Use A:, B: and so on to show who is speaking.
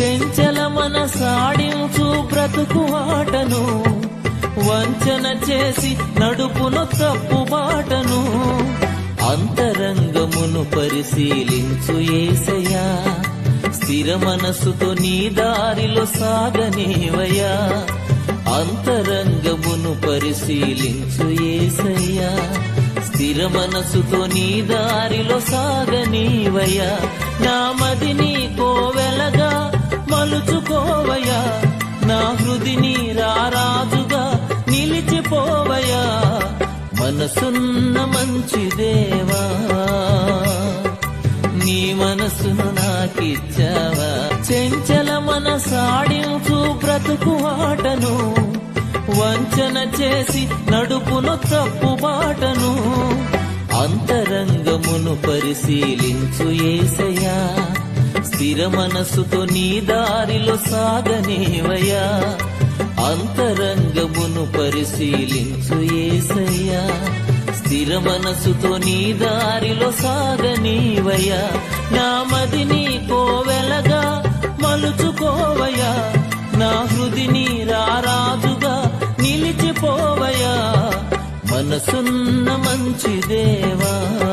A: చెంచల మనసాడించు బ్రతుకు ఆటను. వంచన చేసి నడుపును తప్పు బాటను. అంతరంగమును పరిశీలించు ఏసయ్యా. స్థిర మనసుతో నీ దారిలో సాగనేవయ్యా. అంతరంగమును పరిశీలించు ఏసయ్యా. స్థిర మనసుతో నీ దారిలో సాగనీవయ్యా. నా మదిని నా హృదిని రారాజుగా నిలిచిపోవయ్యా మనసున్న మంచి దేవా. నీ మనసును నాకిచ్చావా చెంచల మనసాడించు బ్రతుకు ఆటను వంచన చేసి నడుపును తప్పు బాటను అంతరంగమును పరిశీలించు ఏసయా స్థిర మనసుతో నీ దారిలో సాగనేవయ్యా? అంతరంగమును పరిశీలించు ఏసయ్యా. స్థిర మనసుతో నీ దారిలో సాగనీవయ్యా? నా మదిని కోవెలగా మలుచుకోవయ్యా. నా హృదిని రారాజుగా నిలిచిపోవయ్యా. మనసున్న మంచి దేవా.